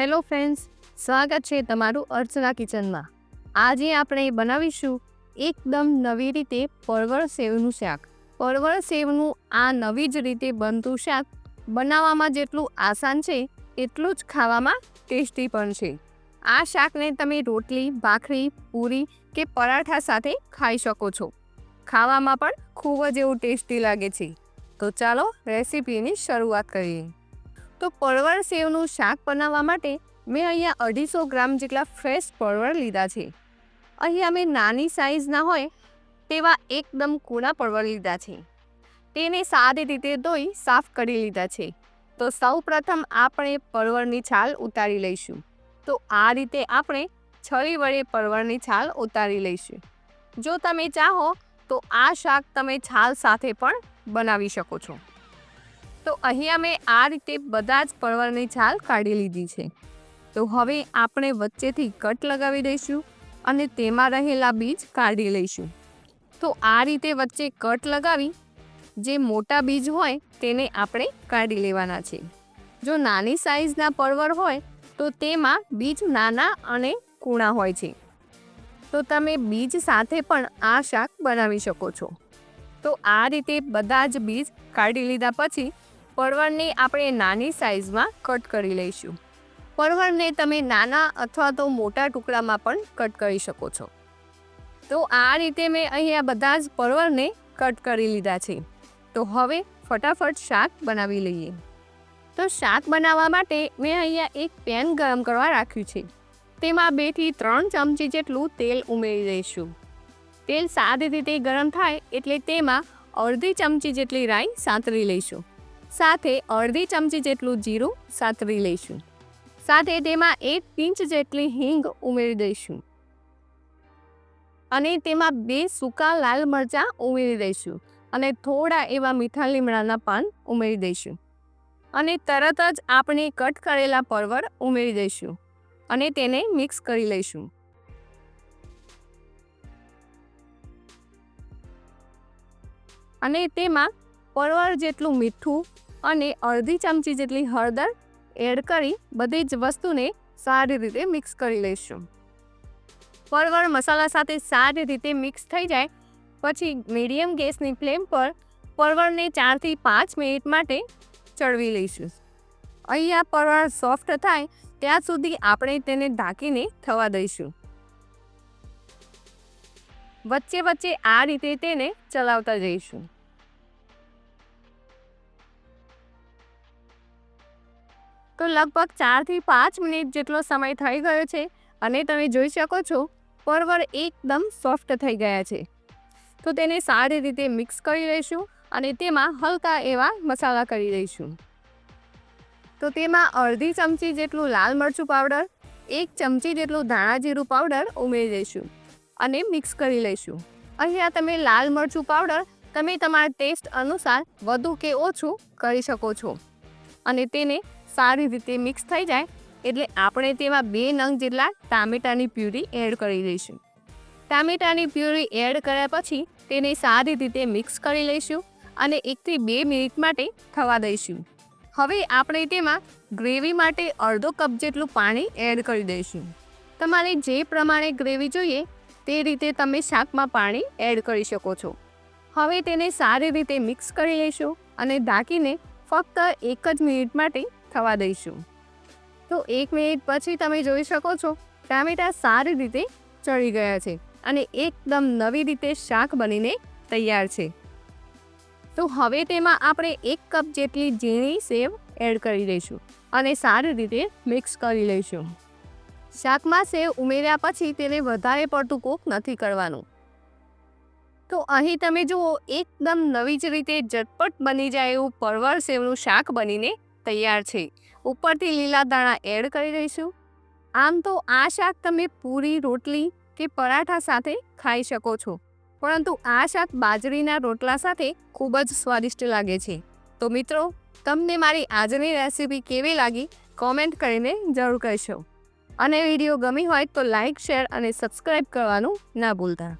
Hello friends, સ્વાગત છે તમારું અર્ચના કિચનમાં. આજે આપણે બનાવીશું એકદમ નવી રીતે પરવળ સેવનું શાક. પરવળ સેવનું આ નવી જ રીતે બનતું શાક બનાવવામાં જેટલું આસાન છે, એટલું જ ખાવામાં ટેસ્ટી પણ છે. આ શાકને તમે રોટલી, ભાખરી, પૂરી કે પરાઠા સાથે ખાઈ શકો છો. ખાવામાં પણ ખૂબ જ એવું ટેસ્ટી લાગે છે. તો ચાલો રેસીપીની શરૂઆત કરીએ. તો પરવળ સેવનું શાક બનાવવા માટે મેં અહીંયા અઢીસો ગ્રામ જેટલા ફ્રેશ પરવળ લીધા છે. અહીંયા મેં નાની સાઇઝના હોય તેવા એકદમ કૂણા પરવળ લીધા છે. તેને સારી રીતે ધોઈ સાફ કરી લીધા છે. તો સૌ પ્રથમ આપણે પરવળની છાલ ઉતારી લઈશું. તો આ રીતે આપણે છરી વડે પરવળની છાલ ઉતારી લઈશું. જો તમે ચાહો તો આ શાક તમે છાલ સાથે પણ બનાવી શકો છો. તો અહીંયા મેં આ રીતે બધા જ પરવળની છાલ કાઢી લીધી છે. તો હવે આપણે વચ્ચેથી કટ લગાવી દઈશું અને તેમાં રહેલા બીજ કાઢી લઈશું. તો આ રીતે વચ્ચે કટ લગાવી, જે મોટા બીજ હોય તેને આપણે કાઢી લેવાના છે. જો નાની સાઇઝના પરવળ હોય, તો તેમાં બીજ નાના અને કૂણા હોય છે. તો તમે બીજ સાથે પણ આ શાક બનાવી શકો છો. તો આ રીતે બધા જ બીજ કાઢી લીધા પછી પરવળને આપણે નાની સાઇઝમાં કટ કરી લઈશું. પરવળને તમે નાના અથવા તો મોટા ટુકડામાં પણ કટ કરી શકો છો. તો આ રીતે મેં અહીંયા બધા જ પરવળને કટ કરી લીધા છે. તો હવે ફટાફટ શાક બનાવી લઈએ. તો શાક બનાવવા માટે મેં અહીંયા એક પેન ગરમ કરવા રાખ્યું છે. તેમાં બેથી ત્રણ ચમચી જેટલું તેલ ઉમેરી દઈશું. તેલ સારી રીતે ગરમ થાય એટલે તેમાં અડધી ચમચી જેટલી રાઈ સાંતળી લઈશું. સાથે અડધી ચમચી જેટલું જીરું સાતરી લઈશું. સાથે તેમાં એક પિંચ જેટલી હિંગ ઉમેરી દઈશું. અને તેમાં બે સૂકા લાલ મરચાં ઉમેરી દઈશું અને થોડા એવા મીઠા લીમડાના પાન ઉમેરી દઈશું. અને તરત જ આપણે કટ કરેલા પરવળ ઉમેરી દઈશું અને તેને મિક્સ કરી લઈશું. અને તેમાં પરવળ જેટલું મીઠું અને અડધી ચમચી જેટલી હળદર એડ કરી બધી જ વસ્તુને સારી રીતે મિક્સ કરી લઈશું. પરવળ મસાલા સાથે સારી રીતે મિક્સ થઈ જાય, પછી મીડિયમ ગેસની ફ્લેમ પર પરવળને ચારથી પાંચ મિનિટ માટે ચડવી લઈશું. અહીંયા પરવળ સોફ્ટ થાય ત્યાં સુધી આપણે તેને ઢાંકીને થવા દઈશું. વચ્ચે વચ્ચે આ રીતે તેને ચલાવતા જઈશું. લગભગ ચારથી પાંચ મિનિટ જેટલો સમય થઈ ગયો છે અને તમે જોઈ શકો છો, પરવળ એકદમ સોફ્ટ થઈ ગયા છે. તો તેને સારી રીતે મિક્સ કરી લઈશું અને તેમાં હલકા એવા મસાલા કરી દઈશું. તો તેમાં અડધી ચમચી જેટલું લાલ મરચું પાવડર, એક ચમચી જેટલું ધાણા જીરું પાવડર ઉમેરી દઈશું અને મિક્સ કરી લઈશું. અહીંયા તમે લાલ મરચું પાવડર તમે તમારા ટેસ્ટ અનુસાર વધુ કે ઓછું કરી શકો છો. અને તેને સારી રીતે મિક્સ થઈ જાય એટલે આપણે તેમાં બે નંગ જેટલા ટામેટાની પ્યુરી એડ કરી દઈશું ટામેટાની પ્યુરી એડ કર્યા પછી તેને સારી રીતે મિક્સ કરી લઈશું અને એકથી બે મિનિટ માટે થવા દઈશું. હવે આપણે તેમાં ગ્રેવી માટે અડધો કપ જેટલું પાણી એડ કરી દઈશું. તમારે જે પ્રમાણે ગ્રેવી જોઈએ તે રીતે તમે શાકમાં પાણી એડ કરી શકો છો. હવે તેને સારી રીતે મિક્સ કરી લઈશું અને ઢાંકીને ફક્ત એક જ મિનિટ માટે થવા દઈશું. તો એક મિનિટ પછી તમે જોઈ શકો છો, ટામેટા સારી રીતે ચડી ગયા છે અને એકદમ નવી રીતે શાક બનીને તૈયાર છે. તો હવે તેમાં આપણે એક કપ જેટલી ઝીણી સેવ એડ કરી દઈશું અને સારી રીતે મિક્સ કરી લઈશું. શાકમાં સેવ ઉમેર્યા પછી તેને વધારે પડતું કૂક નથી કરવાનું. તો અહીં તમે જુઓ, એકદમ નવી જ રીતે ઝટપટ બની જાય એવું પરવળ સેવનું શાક બનીને તૈયાર છે. ઉપરથી લીલા દાણા એડ કરી દઈશું. આમ તો આ શાક તમે પૂરી, રોટલી કે પરાઠા સાથે ખાઈ શકો છો. પરંતુ આ શાક બાજરીના રોટલા સાથે ખૂબ જ સ્વાદિષ્ટ લાગે છે. તો મિત્રો, તમને મારી આજની રેસીપી કેવી લાગી કોમેન્ટ કરીને જરૂર કહેશો. અને વીડિયો ગમી હોય તો લાઇક શેર અને સબસ્ક્રાઈબ કરવાનું ના ભૂલતા.